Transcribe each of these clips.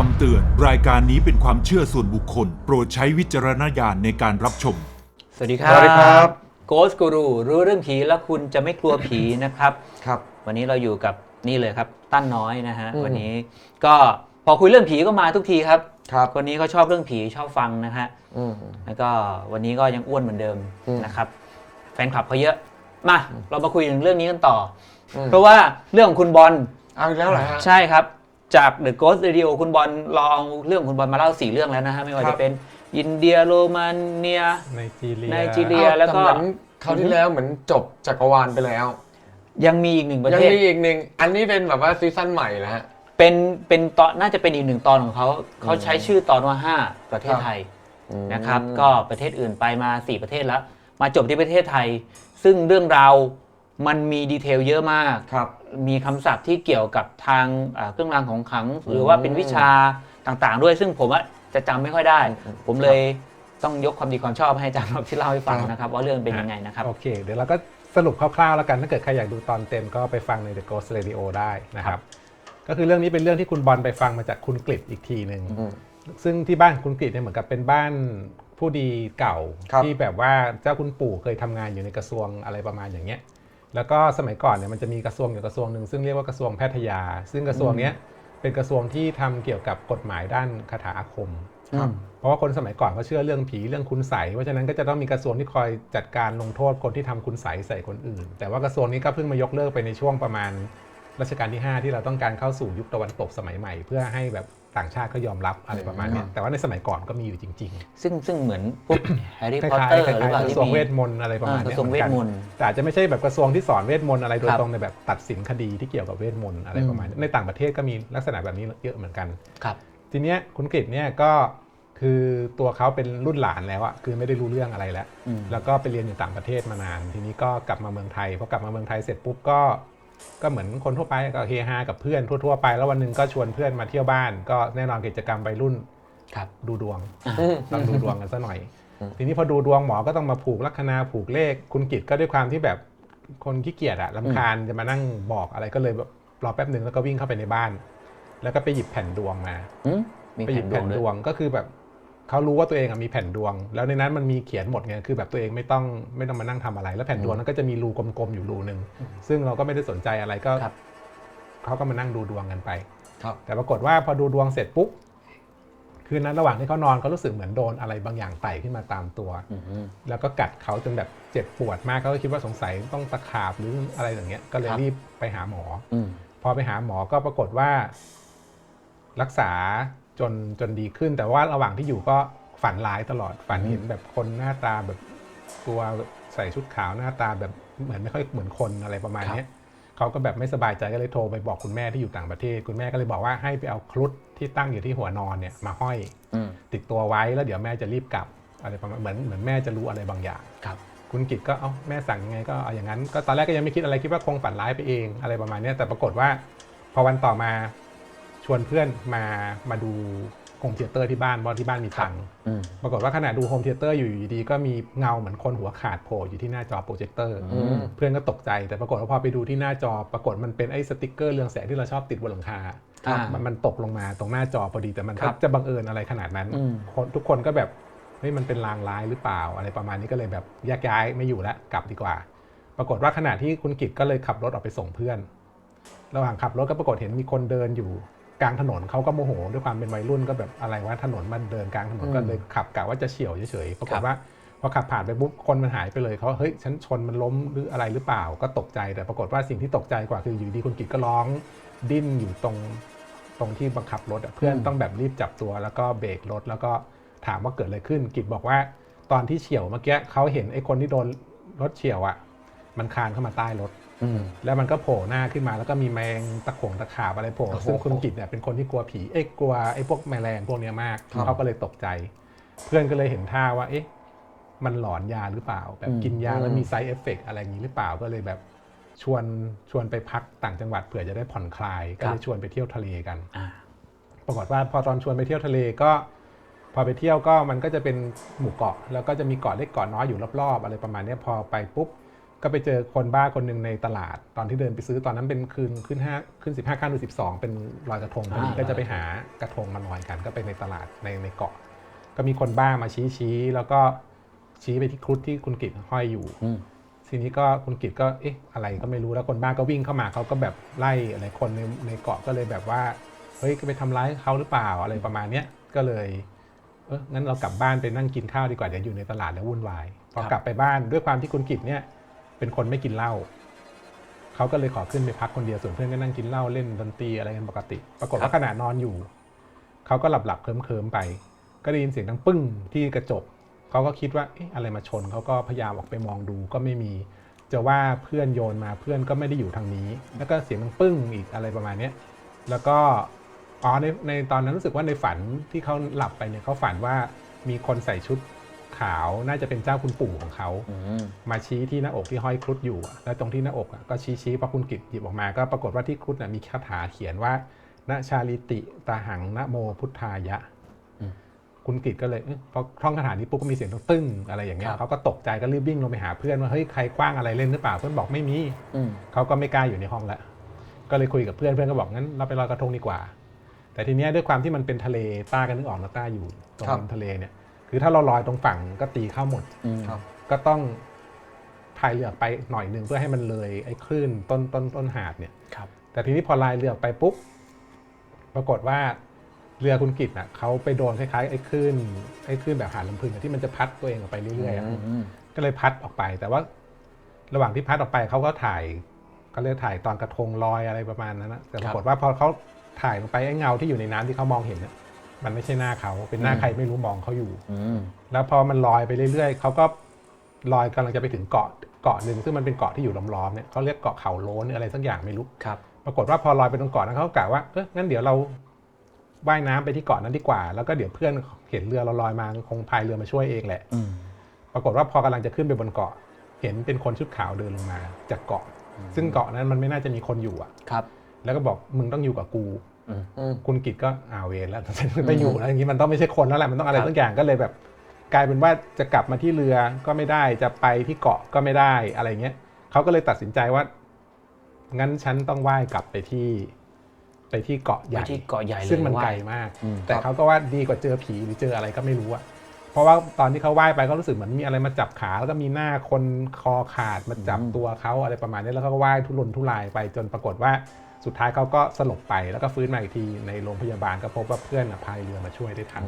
คำเตือน รายการนี้เป็นความเชื่อส่วนบุคคล โปรดใช้วิจารณญาณในการรับชม สวัสดีครับสวัสดีครับ โกสกูรูรู้เรื่องผีแล้วคุณจะไม่กลัวผีนะครับ ครับ วันนี้เราอยู่กับนี่เลยครับ ตั้นน้อยนะฮะ อืม วันนี้ก็พอคุยเรื่องผีก็มาทุกทีครับ ครับ คนนี้เขาชอบเรื่องผีชอบฟังนะฮะ อืม แล้วก็วันนี้ก็ยังอ้วนเหมือนเดิมอืมนะครับ แฟนคลับเขาเยอะ มาเรามาคุยถึงเรื่องนี้กันต่ออม เพราะว่าเรื่องของคุณบอลเอาอีกแล้วเหรอฮะ ใช่ครับ จาก The Ghost Radio คุณบอลลองเรื่องคุณบอลมาเล่าสี่เรื่องแล้วนะฮะ ไม่ว่าครัจะบเป็นอินเดียโรมาเนียไนจีเรียไนจีเรียอ้าแล้วก็ต่เหมือนคราวที่แล้วเหมือนจบจักรวาลไปแล้ว ยังมีอีกหนึ่งประยังเทศมีอีกหนึ่ง อันนี้เป็นแบบว่าซีซั่นใหม่แล้วฮะเป็นเป็นตอนน่าจะเป็นอีกหนึ่งตอนของเขาเขาใช้ชื่อตอนว่าห้าประเทศไทยนะครับอืมก็ประเทศอื่นไปมา 4 ประเทศแล้ว มาจบที่ประเทศไทย ซึ่งเรื่องราว มันมีดีเทลเยอะมาก ครับ มีคำศัพท์ที่เกี่ยวกับทางอ่าเครื่องรางของขลัง หรือว่าเป็นวิชาต่างๆ ด้วย ซึ่งผมว่าจะจำไม่ค่อยได้ อืมผมเลยต้องยกความดีความชอบให้อาจารย์รอบที่เล่าให้ฟังครับ นะครับ ว่าเรื่องเป็นยังไงนะครับ โอเค เดี๋ยวเราก็สรุปคร่าวๆแล้วกัน ถ้าเกิดใครอยากดูตอนเต็มก็ไปฟังใน The Ghost Radio ได้นะครับ ก็คือเรื่องนี้เป็นเรื่องที่คุณบอลไปฟังมาจากคุณกฤษอีกทีหนึ่ง อืม ซึ่งที่บ้านคุณกฤษเนี่ยเหมือนกับเป็นบ้านผู้ดีเก่า ครับ ที่แบบว่าเจ้าคุณปู่เคยทำงานอยู่ในกระทรวงอะไรประมาณอย่างเงี้ย แล้วก็สมัยก่อนเนี่ยมันจะมีกระทรวงอยู่กระทรวงหนึ่งซึ่งเรียกว่ากระทรวงแพทยา ซึ่งกระทรวงเนี้ยเป็นกระทรวงที่ทำเกี่ยวกับกฎหมายด้านคาถาอาคมครับเพราะว่าคนสมัยก่อนเขาเชื่อเรื่องผีเรื่องคุณไสยเพราะฉะนั้นก็จะต้องมีกระทรวงที่คอยจัดการลงโทษคนที่ทำคุณไสยใส่คนอื่น แต่ว่ากระทรวงนี้ก็เพิ่งมายกเลิกไปในช่วงประมาณ รัชกาลที่ 5 ที่เราต้องการเข้าสู่ยุคตะวันตกสมัยใหม่ เพื่อให้แบบต่างชาติเขายอมรับอะไรประมาณเนี้ยอืมแต่ว่าในสมัยก่อนก็มีอยู่จริง ซึ่งซึ่งเหมือนพวกแฮร์รี่ๆคล้าพอตเตอยร์ๆคหรือเปล้าล่ายๆกที่ระทรวงมี เวทมนต์อะไรประมาณเออกเนี้ระยทรวงเวทมนต์แต่อาจจะไม่ใช่แบบกระทรวงที่สอนเวทมนต์อะไรโดยครับตรงในแบบตัดสินคดีที่เกี่ยวกับเวทมนต์อะไรประมาณนี้ในต่างประเทศก็มีลักษณะแบบนี้เยอะเหมือนกัน ครับทีเนี้ยคุณกฤษเนี่ยก็คือตัวเขาเป็นรุ่นหลานแล้วอะคือไม่ได้รู้เรื่องอะไรแล้ว อืม แล้วก็ไปเรียนอยู่ต่างประเทศมานาน ทีนี้ก็กลับมาเมืองไทยพอกลับมาเมืองไทยเสร็จปุ๊บก็ ก็เหมือนคนทั่วไปก็เฮฮากับเพื่อนทั่วๆไป แล้ววันหนึ่งก็ชวนเพื่อนมาเที่ยวบ้าน ก็แน่นอนกิจกรรมวัยรุ่นครับดูดวงอืมต้องดูดวงกันซะหน่อยอืมทีนี้พอดูดวงหมอก็ต้องมาผูกลัคนาผูกเลข คุณกิจก็ด้วยความที่แบบคนขี้เกียจอะลำคาญจะมานั่งบอกอะไรก็เลยแบบรอแป๊บหนึ่งแล้วก็วิ่งเข้าไปในบ้าน แล้วก็ไปหยิบแผ่นดวงมาอืมมีไปหยิแผ่บนดวงด้แผ่นดววยงก็คือแบบ เขารู้ว่าตัวเองอะมีแผ่นดวง แล้วในนั้นมันมีเขียนหมดไงคือแบบตัวเองไม่ต้องไม่ต้องมานั่งทำอะไร แล้วแผ่นดวงนั้นก็จะมีรูกลมๆอยู่รูหนึ่งซึ่งเราก็ไม่ได้สนใจอะไรก็ครับเขาก็มานั่งดูดวงกันไปครับแต่ปรากฏว่าพอดูดวงเสร็จปุ๊บคืนนั้นระหว่างที่เขานอนเขารู้สึกเหมือนโดนอะไรบางอย่างไต่ขึ้นมาตามตัวอืมแล้วก็กัดเขาจนแบบเจ็บปวดมากเขาก็คิดว่าสงสัยต้องตะขาบหรืออะไรอย่างเงี้ย ก็เลยครับรีบไปหาหมออืมพอไปหาหมอก็ปรากฏว่า รักษา จนจนดีขึ้น แต่ว่าระหว่างที่อยู่ก็ฝันร้ายตลอดฝันเห็นแบบคนหน้าตาแบบตัวใส่ชุดขาวหน้าตาแบบเหมือนไม่ค่อยเหมือนคนอะไรประมาณเนี้ยเขาก็แบบไม่สบายใจก็เลยโทรไปบอกคุณแม่ที่อยู่ต่างประเทศ คุณแม่ก็เลยบอกว่าให้ไปเอาครุฑที่ตั้งอยู่ที่หัวนอนเนี่ยมาห้อยอืมติดตัวไว้แล้วเดี๋ยวแม่จะรีบกลับอะไรประมาณเหมือนเหมือนแม่จะรู้อะไรบางอย่างครับ คุณกิตก็เอ้าแม่สั่งยังไงก็เอาอย่างนั้น ก็ตอนแรกก็ยังไม่คิดอะไรคิดว่าคงฝันร้ายไปเองอะไรประมาณเนี้ยแต่ปรากฏว่า พอวันต่อมา ชวนเพื่อนมามาดูโฮมเทเตอร์ที่บ้านเพราะที่บ้านมีตังค์อืม ปรากฏว่าขณะดูโฮมเทเตอร์อยู่อยู่ดีๆก็มีเงาเหมือนคนหัวขาดโผล่อยู่ที่หน้าจอโปรเจคเตอร์อืม เพื่อนก็ตกใจแต่ปรากฏว่าพอไปดูที่หน้าจอ ปรากฏมันเป็นไอ้สติกเกอร์เรืองแสงที่เราชอบติดบนหลังคา อ่า มันมันตกลงมาตรงหน้าจอพอดีแต่มันครัก็บจะบังเอิญอะไรขนาดนั้นอืม คนทุกคนก็แบบเฮ้ยมันเป็นลางร้ายหรือเปล่าอะไรประมาณนี้ก็เลยแบบแยกย้ายไม่อยู่แล้วกลับดีกว่า ปรากฏว่าขณะที่คุณกิตก็เลยขับรถออกไปส่งเพื่อน ระหว่างขับรถก็ปรากฏเห็นมีคนเดินอยู่ กลางถนนเขาก็โมโหด้วยความเป็นวัยรุ่นก็แบบอะไรว่าถนนมันเดินกลางถนนอืมก็เลยขับกะว่าจะเฉี่ยวเฉยๆปรากครัฏบว่าพอขับผ่านไปปุ๊บคนมันหายไปเลยเขาเฮ้ยฉันชนมันล้มหรืออะไรหรือเปล่าก็ตกใจแต่ปรากฏว่าสิ่งที่ตกใจกว่าคืออยู่ดีคุณกิตก็ร้องดิ้นอยู่ตรงตรงที่บังคับรถอะเพื่อนต้องแบบรีบจับตัวแล้วก็เบรกรถแล้วก็ถามว่าเกิดอะไรขึ้น กิตบอกว่าตอนที่เฉี่ยวเมื่อกี้เขาเห็นไอ้คนที่โดนรถเฉี่ยวอะมันคลานเข้ามาใต้รถอืม แล้วมันก็โผล่หน้าขึ้นมาแล้วก็มีแมงตะขงตะขาบอะไรโผล่โอ้โหซึ่งคุณกิตเนี่ยเป็นคนที่กลัวผีเอ้ยกลัวไอ้พวกแมลงพวกเนี้ยมากครับเขาก็เลยตกใจ เพื่อนก็เลยเห็นท่าว่า เอ๊ะ มันหลอนยาหรือเปล่า แบบอืมกินยาแล้วมีไซเอฟเฟกอะไรอย่างนี้หรือเปล่าก็เลยแบบชวนชวนไปพักต่างจังหวัดเผื่อจะได้ผ่อนคลาย ก็เลยชวนไปเที่ยวทะเลกันอ่าปรากฏว่าพอตอนชวนไปเที่ยวทะเลก็ พอไปเที่ยวก็มันก็จะเป็นหมู่เกาะ แล้วก็จะมีเกาะเล็กเกาะน้อยอยู่รอบๆ อะไรประมาณเนี้ยพอไปปุ๊บ ก็ไปเจอคนบ้าคนหนึ่งในตลาดตอนที่เดินไปซื้อตอนนั้นเป็นคืนขึ้นห้าขึ้นสิบห้าข้ามหรือสิบสองเป็นลอยกระทงพอดีอ่าก็จะไปหากระทงมาลอยกันก็ไปในตลาดในในเกาะ ก็มีคนบ้ามาชี้ชี้แล้วก็ชี้ไปที่ครุฑที่คุณกิตห้อยอยู่อืมทีนี้ก็คุณกิตก็เอ๊ะอะไรก็ไม่รู้แล้วคนบ้าก็วิ่งเข้ามาเขาก็แบบไล่อะไรคนในในเกาะก็เลยแบบว่าเฮ้ยไปทำร้ายเขาหรือเปล่าอะไรประมาณเนี้ยก็เลยเอองั้นเรากลับบ้านไปนั่งกินข้าวดีกว่าเดี๋ยวอยู่ในตลาดแล้ววุ่นวายพอกลับไปบ้านด้วยความที่คุณกิตเนี่ย เป็นคนไม่กินเหล้าเขาก็เลยขอขึ้นไปพักคนเดียวส่วนเพื่อนก็นั่งกินเหล้าเล่นดนตรีอะไรกันปกติ ปรากฏว่าขณะนอนอยู่เขาก็หลับหลับๆเคลิ้มเคลิมๆไป ก็ได้ยินเสียงดังปึ้งที่กระจกเขาก็คิดว่าเอ๊ะอะไรมาชนเขาก็พยายามออกไปมองดูก็ไม่มีจะว่าเพื่อนโยนมาเพื่อนก็ไม่ได้อยู่ทางนี้ แล้วก็เสียงดังปึ้งอีกอะไรประมาณเนี้ยแล้วก็อ๋อในในตอนนั้นรู้สึกว่าในฝันที่เขาหลับไปเนี่ยเขาฝันว่ามีคนใส่ชุด ขาวน่าจะเป็นเจ้าคุณปู่ของเขาอืมมาชี้ที่หน้าอกที่ห้อยครุฑอยู่อะแล้วตรงที่หน้าอกอะก็ชี้ชี้พอคุณกิตหยิบออกมาก็ปรากฏว่าที่ครุฑน่ะมีคาถาเขียนว่านะชาลิติตาหังนะโมพุทธายะอืมคุณกิตก็เลยเอ๊ะพอท่องคาถานี้ปุ๊บก็มีเสียงตึ้งๆอะไรอย่างเงี้ยครับเขาก็ตกใจก็รีบวิ่งลงไปหาเพื่อนว่าเฮ้ยใครคว้างอะไรเล่นหรือเปล่าเพื่อนบอกไม่มีอืมเขาก็ไม่กล้าอยู่ในห้องละก็เลยคุยกับเพื่อนเพื่อนก็บอกงั้นเราไปลอยกระทงดีกว่า แต่ทีเนี้ยด้วยความที่มันเป็นทะเลต้ากันนึกออกนะต้าอยู่ตรงครับริมทะเลเนี่ย คือถ้าเราลอยตรงฝั่งก็ตีเข้าหมด อืม ครับ ก็ต้องพายเรือออกไปหน่อยหนึ่งเพื่อให้มันเลยไอ้คลื่นต้นต้นต้นหาดเนี่ย ครับ แต่ทีนี้พอลายเรือออกไปปุ๊บ ปรากฏว่าเรือคุณกิตน่ะเขาไปโดนคล้ายๆไอ้คลื่นไอ้คลื่นแบบหาดลำพึงอะที่มันจะพัดตัวเองออกไปเรื่อยๆอะอืมอืมก็เลยพัดออกไป แต่ว่าระหว่างที่พัดออกไปเขาก็ถ่ายก็เลยถ่ายตอนกระทงลอยอะไรประมาณนั้นนะแต่ปรากฏว่าพอเขาถ่ายลงไปไอ้เงาที่อยู่ในน้ำที่เขามองเห็นน่ะ มันไม่ใช่หน้าเขาเป็นหน้าใครไม่รู้มองเขาอยู่อืมแล้วพอมันลอยไปเรื่อยๆเขาก็ลอยกำลังจะไปถึงเกาะเกาะหนึ่งซึ่งมันเป็นเกาะที่อยู่ล้อมๆเนี่ยเขาเรียกเกาะเขาโล้นอะไรสักอย่างไม่รู้ครับ ปรากฏว่าพอลอยไปตรงเกาะนั้นเขาก็กะว่าเอองั้นเดี๋ยวเราว่ายน้ำไปที่เกาะนั้นดีกว่า แล้วก็เดี๋ยวเพื่อนเห็นเรือเราลอยมาคงพายเรือมาช่วยเองแหละอืมปรากฏว่าพอกำลังจะขึ้นไปบนเกาะ เห็นเป็นคนชุดขาวเดินลงมา จากเกาะ ซึ่งเกาะนั้นมันไม่น่าจะมีคนอยู่อะครับ แล้วก็บอกมึงต้องอยู่กับกูอืมอืม คุณกิตก็อาเวรแล้วไม่อยู่แล้วอย่างนี้มันต้องไม่ใช่คนแล้วแหละมันต้องอะไรครับสักอย่างก็เลยแบบ กลายเป็นว่าจะกลับมาที่เรือก็ไม่ได้จะไปที่เกาะก็ไม่ได้อะไรเงี้ยเขาก็เลยตัดสินใจว่า งั้นฉันต้องว่ายกลับไปที่ ไปที่เกาะใหไปญ่ที่เกาะใหญ่เลยซึ่งมันว่าไกลมากอืมแต่เขาก็ว่าดีกว่าเจอผีหรือเจออะไรก็ไม่รู้อะเพราะว่าตอนที่เขาว่ายไปก็รู้สึกเหมือนมีอะไรมาจับขาแล้วก็มีหน้าคนคอขาดมาจับอืมตัวเขาอะไรประมาณนี้แล้วก็ว่ายทุรนทุรายไปจนปรากฏว่า สุดท้ายเขาก็สลบไปแล้วก็ฟื้นมาอีกทีในโรงพยาบาลก็พบว่าเพื่อนน่ะพายเรือมาช่วยได้ทัน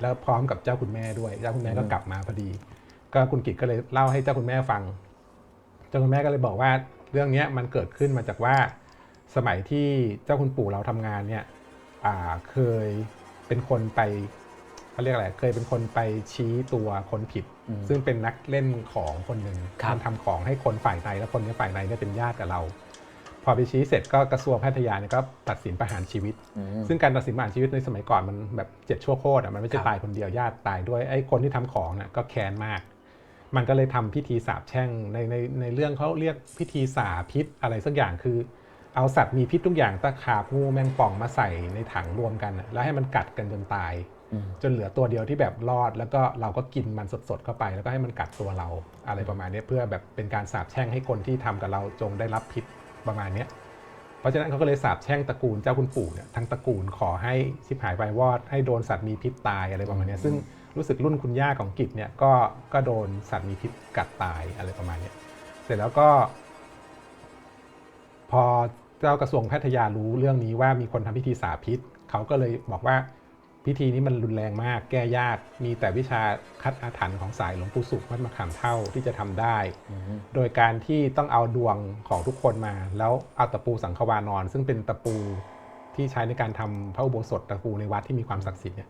แล้วพร้อมกับเจ้าคุณแม่ด้วย เจ้าคุณแม่ก็กลับมาพอดี ก็คุณกิตก็เลยเล่าให้เจ้าคุณแม่ฟัง เจ้าคุณแม่ก็เลยบอกว่าเรื่องเนี้ยมันเกิดขึ้นมาจากว่าสมัยที่เจ้าคุณปู่เราทำงานเนี่ยอ่าเคยเป็นคนไปเขาเรียกอะไรเคยเป็นคนไปชี้ตัวคนผิดอืมซึ่งเป็นนักเล่นของคนหนึ่งครับมันทำของให้คนฝ่ายในแล้วคนในฝ่ายในเนี่ยเป็นญาติกับเราพ อไปชี้เสร็จก็กระทรวงแพทยาเนี่ยก็ตัดสินประหารชีวิตอืมซึ่งการตัดสินประหารชีวิตในสมัยก่อนมันแบบเจ็ดชั่วโคตรอะมันไม่ใช่ครับตายคนเดียวญาติตายด้วยไอ้คนที่ทำของน่ะก็แค้นมาก มันก็เลยทำพิธีสาบแช่งในในในเรื่องเขาเรียกพิธีสาพิษอะไรสักอย่างคือ เอาสัตว์มีพิษทุกอย่างตะขาบงูแมงป่องมาใส่ในถังรวมกันน่ะแล้วให้มันกัดกันจนตายอืมจนเหลือตัวเดียวที่แบบรอด แล้วก็เราก็กินมันสดๆเข้าไป แล้วก็ให้มันกัดตัวเราอะไรประมาณเนี้ยเพื่อแบบเป็นการสาบแช่งให้คนที่ทำกับเราจงได้รับพิษ ประมาณเนี้ยเพราะฉะนั้นเขาก็เลยสาบแช่งตระกูลเจ้าคุณปู่เนี่ยทั้งตระกูลขอให้ชิบหายไปวอดให้โดนสัตว์มีพิษตายอะไรประมาณเนี้ยซึ่งรู้สึกรุ่นคุณย่าของกิจเนี่ยก็ก็โดนสัตว์มีพิษกัดตายอะไรประมาณเนี้ยเสร็จแล้วก็ พอเจ้ากระทรวงแพทยารู้เรื่องนี้ว่ามีคนทำพิธีสาพิษเขาก็เลยบอกว่า พิธีนี้มันรุนแรงมาก แก้ยาก มีแต่วิชาคัดอาถรรพ์ของสายหลวงปู่สุขวัดมะขามเท่าที่จะทำได้อืมโดยการที่ต้องเอาดวงของทุกคนมา แล้วเอาตะปูสังขวานอน ซึ่งเป็นตะปูที่ใช้ในการทำพระอุโบสถตะปูในวัดที่มีความศักดิ์สิทธิ์เนี่ย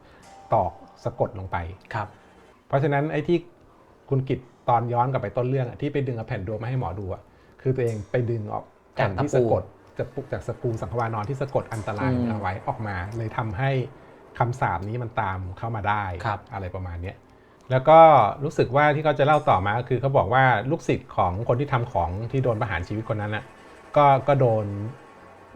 ตอกสะกดลงไปครับ เพราะฉะนั้นไอ้ที่คุณกิตตอนย้อนกลับไปต้นเรื่องอะที่ไปดึงเอาแผ่นดวงมาให้หมอดูอะคือตัวเองไปดึงออกจากแผ่นที่ตะปูสะกดจากปุจากสปูสังขวานอนที่สะกดอันตรายอืมเอาไว้ออกมาเลยทำให้ คำสาปนี้มันตามเข้ามาได้ครับอะไรประมาณเนี้ยแล้วก็รู้สึกว่าที่เขาจะเล่าต่อมาก็คือเขาบอกว่าลูกศิษย์ของคนที่ทำของที่โดนประหารชีวิตคนนั้นน่ะก็ก็โดน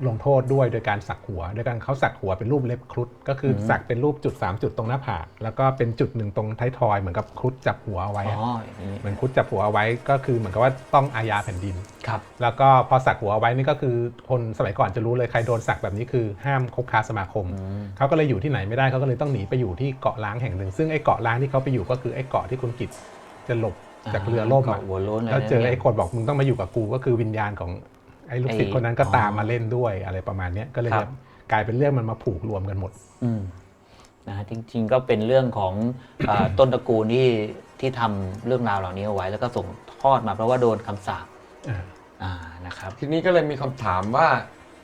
ลงโทษด้วยโดยการสักหัวโดยการเขาสักหัวเป็นรูปเล็บครุฑก็คืออมสักเป็นรูปจุด 3 จุดตรงหน้าผากแล้วก็เป็นจุดหนึ่งตรงท้ายทอยเหมือนกับครุฑจับหัวเอาไว้อ๋อะออย่างนี้เหมือนครุฑจับหัวเอาไว้ก็คือเหมือนกับว่าต้องอาญาแผ่นดิน ครับ แล้วก็พอสักหัวเอาไว้นี่ก็คือคนสมัยก่อนจะรู้เลยใครโดนสักแบบนี้คือห้ามคบค้าสมาคมอืมเขาก็เลยอยู่ที่ไหนไม่ได้เขาก็เลยต้องหนีไปอยู่ที่เกาะล้างแห่งหนึ่ง ซึ่งไอ้เกาะล้างที่เขาไปอยู่ก็คือไอ้เกาะที่คุณกิตจะหลบจากเรือล่มเกาะอะ หัวโล้นอะไรแล้วเจอนั่นไอ้กฎบอกมึงต้องมาอยู่กับกูก็คือวิญญาณของไอ้ลูกศิษย์คนนั้นก็ตามมาเล่นด้วยอะไรประมาณเนี้ยก็เลยครับกลายเป็นเรื่องมันมาผูกรวมกันหมดอืมนะฮะจริงๆก็เป็นเรื่องของอ่าต้นตระกูลที่ที่ทำเรื่องราวเหล่านี้เอาไว้ แล้วก็ส่งทอดมาเพราะว่าโดนคำสาปอ่าอ่านะครับ ทีนี้ก็เลยมีคำถามว่า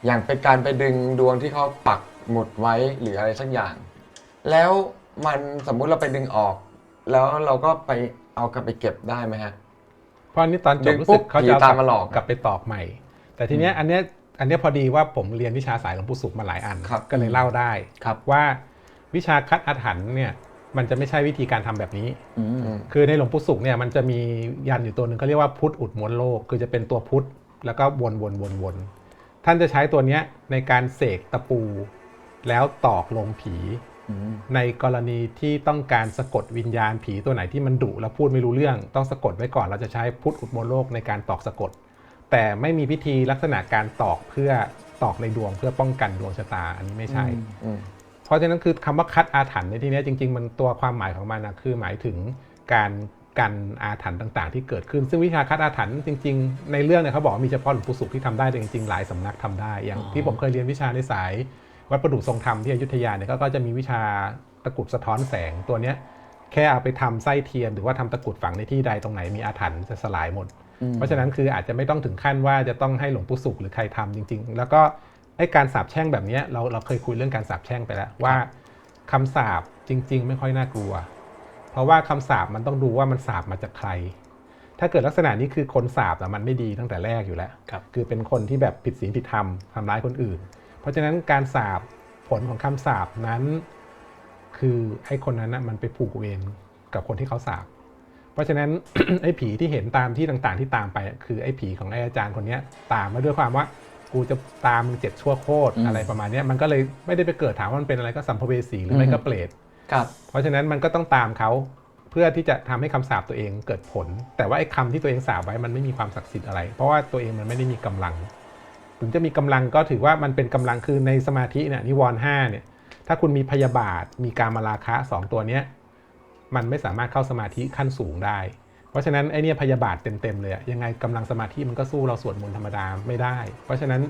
อย่างเป็นการไปดึงดวงที่เขาปักหมุดไว้หรืออะไรสักอย่าง แล้วมันสมมุติเราไปดึงออก แล้วเราก็ไปเอากลับไปเก็บได้ไหมฮะเพราะอันนี้ตอนจดึบงรู้ปุ๊สึบกเขาจะผีตามมาหลอกกลับไปตอกใหม่ แต่ทีเนี้ยอันเนี้ยอันเนี้ยพอดีว่าผมเรียนวิชาสายหลวงปู่สุขมาหลายอัน ครับก็เลยเล่าได้ครับ ว่าวิชาคัดอาถรรพ์เนี่ยมันจะไม่ใช่วิธีการทำแบบนี้ อืมอืม คือในหลวงปู่สุขเนี่ยมันจะมียันอยู่ตัวหนึ่งเขาเรียกว่าพุทธอุดม้วนโลก คือจะเป็นตัวพุทธแล้วก็วนวนวนวนท่านจะใช้ตัวเนี้ยในการเสกตะปู แล้วตอกลงผี อืมในกรณีที่ต้องการสะกดวิญญาณผีตัวไหนที่มันดุแล้วพูดไม่รู้เรื่อง ต้องสะกดไว้ก่อนเราจะใช้พุทธอุดมนโลกในการตอกสะกด แต่ไม่มีพิธีลักษณะการตอกเพื่อตอกในดวงเพื่อป้องกันดวงชะตาอันนี้ไม่ใช่ อืมเพราะฉะนั้นคือคำว่าคัดอาถรรพ์ในที่เนี้ยจริง ๆ มันตัวความหมายของมันนะคือหมายถึงการกันอาถรรพ์ต่าง ๆ ที่เกิดขึ้น ซึ่งวิชาคัดอาถรรพ์จริง ๆ ในเรื่องเนี่ยเขาบอกว่ามีเฉพาะหลวงปู่สุขที่ทำได้แต่จริง ๆ หลายสำนักทำได้ อย่างที่ผมเคยเรียนวิชาในสายวัดประดู่ทรงธรรมที่อยุธยาเนี่ยก็ก็จะมีวิชาตะกรุดสะท้อนแสงตัวเนี้ยแค่เอาไปทำไส้เทียน หรือว่าทำตะกรุดฝังในที่ใดตรงไหนมีอาถรรพ์จะสลายหมดอืม เพราะฉะนั้นคืออาจจะไม่ต้องถึงขั้นว่าจะต้องให้หลวงปู่สุขหรือใครทำจริง ๆ แล้วก็ไอ้การสาบแช่งแบบเนี้ยเราเราเคยคุยเรื่องการสาบแช่งไปแล้วว่าคำสาบจริง ๆ ไม่ค่อยน่ากลัว เพราะว่าคำสาบมันต้องดูว่ามันสาบมาจากใคร ถ้าเกิดลักษณะนี้คือคนสาบอะมันไม่ดีตั้งแต่แรกอยู่แล้วครับคือเป็นคนที่แบบผิดศีลผิดธรรมทำร้ายคนอื่น เพราะฉะนั้นการสาบผลของคำสาบนั้น คือให้คนนั้นนะมันไปผูกเวรกับคนที่เขาสาบเพ ราะฉะนั้นไอ้ผีที่เห็นตามที่ต่างๆ ที่ตามไปอะคือไอ้ผีของไอ้อาจารย์คนเนี้ยตามมาด้วยความว่ากูจะตามมึงเจ็ดชั่วโคตรอืมอะไรประมาณเนี้ยมันก็เลยไม่ได้ไปเกิดถามว่ามันเป็นอะไรก็สัมภเวสีหรือไม่อืมก็เปรตครับเพราะฉะนั้นมันก็ต้องตามเขาเพื่อที่จะทำให้คำสาปตัวเองเกิดผล แต่ว่าไอ้คำที่ตัวเองสาปไว้มันไม่มีความศักดิ์สิทธิ์อะไร เพราะว่าตัวเองมันไม่ได้มีกำลัง ถึงจะมีกำลังก็ถือว่ามันเป็นกำลังคือในสมาธิเนี่ยนิวรณ์ห้าเนี่ยถ้าคุณมีพยาบาทมีการมาราคะสองตัวเนี้ย มันไม่สามารถเข้าสมาธิขั้นสูงได้ เพราะฉะนั้นไอ้เนี่ยพยาบาทเต็มๆเลยอะยังไงกำลังสมาธิมันก็สู้เราสวดมนต์ธรรมดาไม่ได้ เพราะฉะนั้น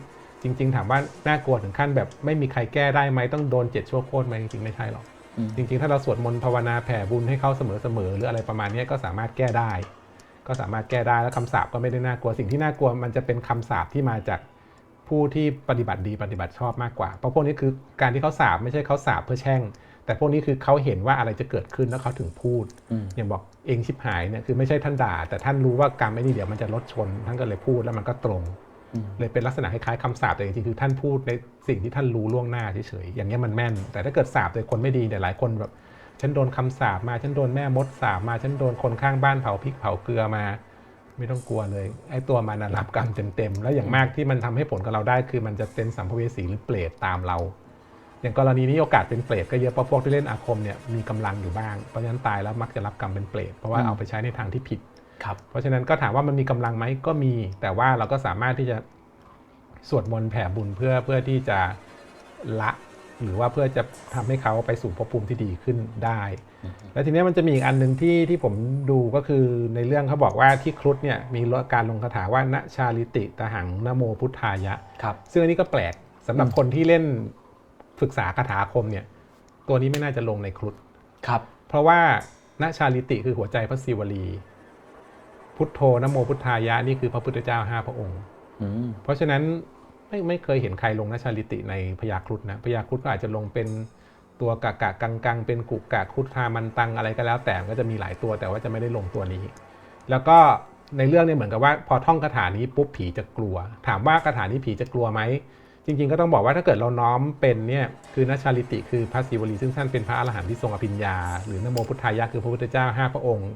จริง ๆ ถามว่าน่ากลัวถึงขั้นแบบไม่มีใครแก้ได้ไหมต้องโดนเจ็ดชั่วโคตรไหมจริงๆไม่ใช่หรอกอืมจริงๆ ถ้าเราสวดมนต์ภาวนาแผ่บุญให้เขาเสมอๆหรืออะไรประมาณเนี้ยก็สามารถแก้ได้ ก็สามารถแก้ได้แล้วคำสาปก็ไม่ได้น่ากลัวสิ่งที่น่ากลัวมันจะเป็นคำสาปที่มาจากผู้ที่ปฏิบัติดีปฏิบัติชอบมากกว่า เพราะพวกนี้คือการที่เขาสาปไม่ใช่เขาสาปเพื่อแช่ง แต่พวกนี้คือเขาเห็นว่าอะไรจะเกิดขึ้นแล้วเขาถึงพูดอืมอย่างบอกเองชิบหายเนี่ยคือไม่ใช่ท่านด่า แต่ท่านรู้ว่ากรรมไม่ดีเดี๋ยวมันจะลดชน ท่านก็เลยพูดแล้วมันก็ตรงอืมเลยเป็นลักษณะคล้ายๆคำสาปแต่จริงๆคือท่านพูดในสิ่งที่ท่านรู้ล่วงหน้าเฉยๆอย่างเงี้ยมันแม่น แต่ถ้าเกิดสาปโดยคนไม่ดีเนี่ยหลายคนแบบฉันโดนคำสาปมาฉันโดนแม่มดสาปมาฉันโดนคนข้างบ้านเผาพริกเผาเกลือมา ไม่ต้องกลัวเลยไอ้ตัวมันน่ะรับกรรมเต็มๆแล้วอย่างมากที่มันทำให้ผลกับเราได้ คือมันจะเป็นสัมภเวสีหรือเปรตตามเรา อย่างกรณีนี้โอกาสเป็นเปรตก็เยอะเพราะพวกที่เล่นอาคมเนี่ยมีกำลังอยู่บ้างเพราะฉะนั้นตายแล้วมักจะรับกรรมเป็นเปรตเพราะว่าอืมเอาไปใช้ในทางที่ผิดครับเพราะฉะนั้นก็ถามว่ามันมีกำลังไหมก็มี แต่ว่าเราก็สามารถที่จะสวดมนต์แผ่บุญเพื่อเพื่อที่จะละหรือว่าเพื่อจะทำให้เขาไปสู่ภพภูมิที่ดีขึ้นได้ แล้วทีเนี้ยมันจะมีอีกอันหนึ่งที่ที่ผมดูก็คือในเรื่องเขาบอกว่าที่ครุฑเนี่ยมีการลงคาถาว่าณชาลิติตหังนโมพุทธายะครับซึ่งอันนี้ก็แปลกสำหรับคนที่เล่น ศึกษาคาถาอาคมเนี่ยตัวนี้ไม่น่าจะลงในครุฑครับ เพราะว่าณชาลิติคือหัวใจพระศิวลี พุทโธนโมพุทธายะนี่คือพระพุทธเจ้าห้าพระองค์อืมเพราะฉะนั้นไม่ไม่เคยเห็นใครลงณชาลิติในพยาครุฑนะพยาครุฑก็อาจจะลงเป็นตัวกะกะกังกังเป็นกุกกะครุฑทามันตังอะไรก็แล้วแต่มันก็จะมีหลายตัวแต่ว่าจะไม่ได้ลงตัวนี้ แล้วก็ในเรื่องเนี่ยเหมือนกับว่า พอท่องคาถานี้ปุ๊บผีจะกลัว ถามว่าคาถานี้ผีจะกลัวไหม จริงๆ ก็ต้องบอกว่าถ้าเกิดเราน้อมเป็นเนี่ยคือนัชชาลิติคือพระศิวลีซึ่งท่านเป็นพระอรหันต์ที่ทรงอภิญญา หรือนโมพุทธายะคือพระพุทธเจ้าห้าพระองค์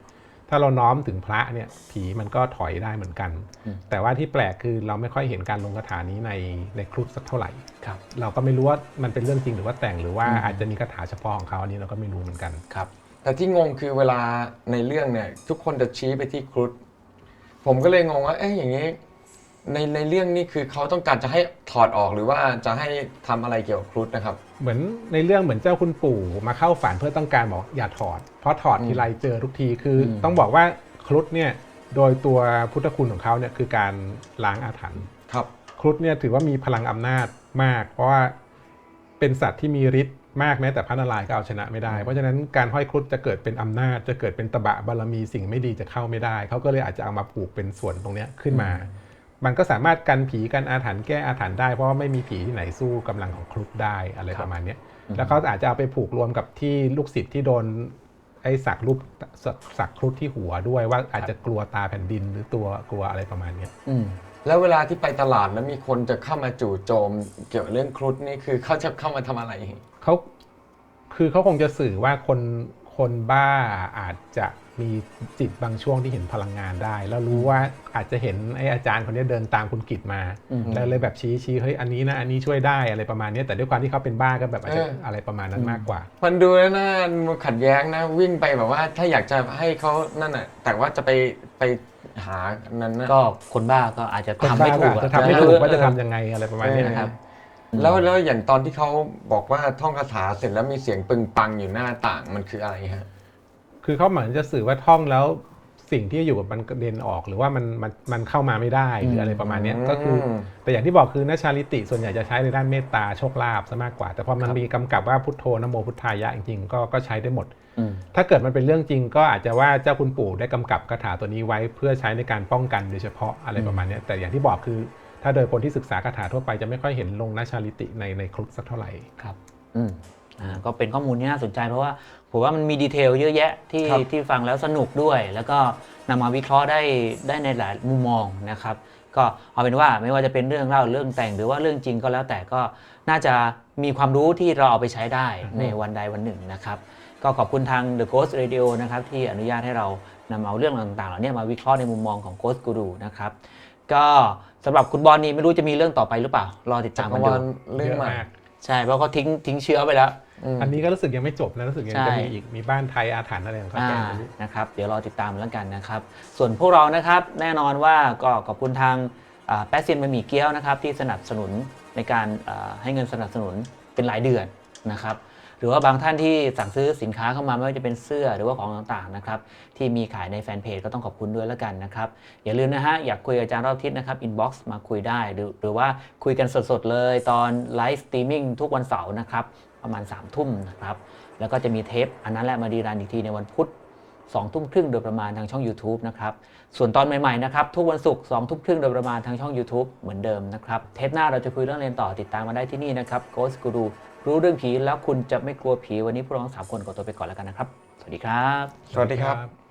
ถ้าเราน้อมถึงพระเนี่ยผีมันก็ถอยได้เหมือนกันอืมแต่ว่าที่แปลกคือเราไม่ค่อยเห็นการลงคาถานี้ในในครุฑสักเท่าไหร่ครับเราก็ไม่รู้ว่ามันเป็นเรื่องจริงหรือว่าแต่งหรือว่าอืมอาจจะมีคาถาเฉพาะของเขาอันนี้เราก็ไม่รู้เหมือนกันครับแต่ที่งงคือเวลาในเรื่องเนี่ยทุกคนจะชี้ไปที่ครุฑผมก็เลยงงว่าเอ๊ะอย่างนี้ ในในเรื่องนี่คือเขาต้องการจะให้ถอดออกหรือว่าจะให้ทำอะไรเกี่ยวกับครุฑนะครับ เหมือนในเรื่องเหมือนเจ้าคุณปู่มาเข้าฝันเพื่อต้องการบอกอย่าถอด เพราะถอดอืมทีไรเจอทุกทีคืออม ต้องบอกว่าครุฑเนี่ยโดยตัวพุทธคุณของเขาเนี่ยคือการล้างอาถรรพ์ครับ ครุฑเนี่ยถือว่ามีพลังอำนาจมาก เพราะว่าเป็นสัตว์ที่มีฤทธิ์มากแม้แต่พระนารายณ์ก็เอาชนะไม่ได้ เพราะฉะนั้นการห้อยครุฑจะเกิดเป็นอำนาจ จะเกิดเป็นตบะบารมีสิ่งไม่ดีจะเข้าไม่ได้เขาก็เลยอาจจะเอามาผูกเป็นส่วนตรงเนี้ยขึ้นมามั นก็สามารถกันผีกันอาถรรพ์แก้อาถรรพ์ได้เพราะว่าไม่มีผีที่ไหนสู้กำลังของครุฑได้อะไรครับประมาณเนี้ยแล้วเขาอาจจะเอาไปผูกรวมกับที่ลูกศิษย์ที่โดนไอ้สักรูปสักสักครุฑที่หัวด้วยว่าอาจจะกลัวตาแผ่นดินหรือตัวกลัวอะไรประมาณเนี้ยอืมแล้วเวลาที่ไปตลาดแล้วมีคนจะเข้ามาจู่โจมเกี่ยวกับเรื่องครุฑนี่คือเขาจะเข้ามาทำอะไรเขาคือเขาคงจะสื่อว่าคนคนบ้าอาจจะ มีจิตบางช่วงที่เห็นพลังงานได้ แล้วรู้ว่าอาจจะเห็นไอ้อาจารย์คนนี้เดินตามคุณกิจมาอืมแล้วเลยแบบชี้ชี้เฮ้ยอันนี้นะอันนี้ช่วยได้อะไรประมาณเนี้ยแต่ด้วยความที่เขาเป็นบ้าก็แบบอาจจะเออออะไรประมาณนั้นมากกว่า มันดูแล้วน่ามันขัดแย้งนะวิ่งไปแบบว่าถ้าอยากจะให้เขานั่นน่ะแต่ว่าจะไปไปหานั้นนะก็คนบ้าก็อาจจะคนทำบ้าไม่ก็ถูกอาจอะจะทำไม่ถูกว่าจะเออทำยังไงอะไรประมาณเนี้ยเออนะครับแล้วแล้วอย่างตอนที่เขาบอกว่าท่องคาถาเสร็จแล้วมีเสียงปึงปังอยู่หน้าต่างมันคืออะไรฮะ คือเขาเหมือนจะสื่อว่าท่องแล้วสิ่งที่อยู่กับมันกระเด็นออกหรือว่ามันมันมันเข้ามาไม่ได้หรืออะไรประมาณเนี้ยอืมก็คือ แต่อย่างที่บอกคือนัชชาลิติส่วนใหญ่จะใช้ในด้านเมตตาโชคลาภซะมากกว่า แต่พอมันครับมีกำกับว่าพุทโธนโมพุทธายะจริงๆก็ก็ใช้ได้หมดอืมถ้าเกิดมันเป็นเรื่องจริง ก็อาจจะว่าเจ้าคุณปู่ได้กำกับคาถาตัวนี้ไว้เพื่อใช้ในการป้องกันโดยเฉพาะอะไรประมาณเนี้ยแต่อย่างที่บอกคือ ถ้าโดยคนที่ศึกษาคาถาทั่วไปจะไม่ค่อยเห็นลงนัชชาลิติในในครุฑสักเท่าไหร่ครับ อืมอ่า ก็เป็นข้อมูลที่น่าสนใจเพราะว่าผมว่ามันมีดีเทลเยอะแยะที่ครับที่ฟังแล้วสนุกด้วย แล้วก็นำมาวิเคราะห์ได้ได้ในหลายมุมมองนะครับ ก็เอาเป็นว่าไม่ว่าจะเป็นเรื่องเล่าเรื่องแต่งหรือว่าเรื่องจริงก็แล้วแต่ก็น่าจะมีความรู้ที่เราเอาไปใช้ได้ในวันใดวันหนึ่งนะครับ ก็ขอบคุณทาง The Ghost Radio นะครับที่อนุญาตให้เรานำเอาเรื่องต่างๆเหล่านี้มาวิเคราะห์ในมุมมองของ Ghost Guru นะครับก็สำหรับคุณบอลนี่ไม่รู้จะมีเรื่องต่อไปหรือเปล่า รอติดจัตามกรกันวาดูลเรื่องใหม่เยอะมาก ใช่เพราะเขาทิ้งทิ้งเชื้อไปแล้วมอันนี้ก็รู้สึกยังไม่จบนะรู้สึกยังใช่จะมีอีกมีบ้านไทยอาถรรพ์อะไรของเขาอ่าแกไม่รู้นะครับเดี๋ยวรอติดตามแล้วกันนะครับ ส่วนพวกเรานะครับแน่นอนว่าก็ขอบคุณทางอ่าแปซเซียนบะหมี่เกี๊ยวนะครับที่สนับสนุนในการอ่าให้เงินสนับสนุนเป็นรายเดือนนะครับห รือว่าบางท่านที่สั่งซื้อสินค้าเข้ามาไม่ว่าจะเป็นเสื้อหรือว่าของต่างๆนะครับที่มีขายในแฟนเพจก็ต้องขอบคุณด้วยแล้วกันนะครับ อย่าลืมนะฮะ อยากคุยกับอาจารย์รอบทิศนะครับอินบ็อกซ์มาคุยได้ หรือหรือว่าคุยกันสดๆเลยตอนไลฟ์สตรีมมิ่งทุกวันเสาร์นะครับประมาณ3ามทุ่มนะครับแล้วก็จะมีเทปอันนั้นแหละมาดีรันอีกทีในวันพุธ2องทุ่มครึ่งโดยประมาณทางช่อง YouTube นะครับ ส่วนตอนใหม่ๆนะครับทุกวันศุกร์สองทุ่มครึ่งโดยประมาณทางช่อง YouTube เหมือนเดิมนะครับ เทปหน้าเราจะคุยเรื่องเรียนต่อติดตามมาได้ที่นี่นะครับ Ghost Guru รู้เรื่องผีแล้วคุณจะไม่กลัวผีวันนี้พวกเราทั้งสามคนขอตัวไปก่อนแล้วกันนะครับ สวัสดีครับ สวัสดีครับ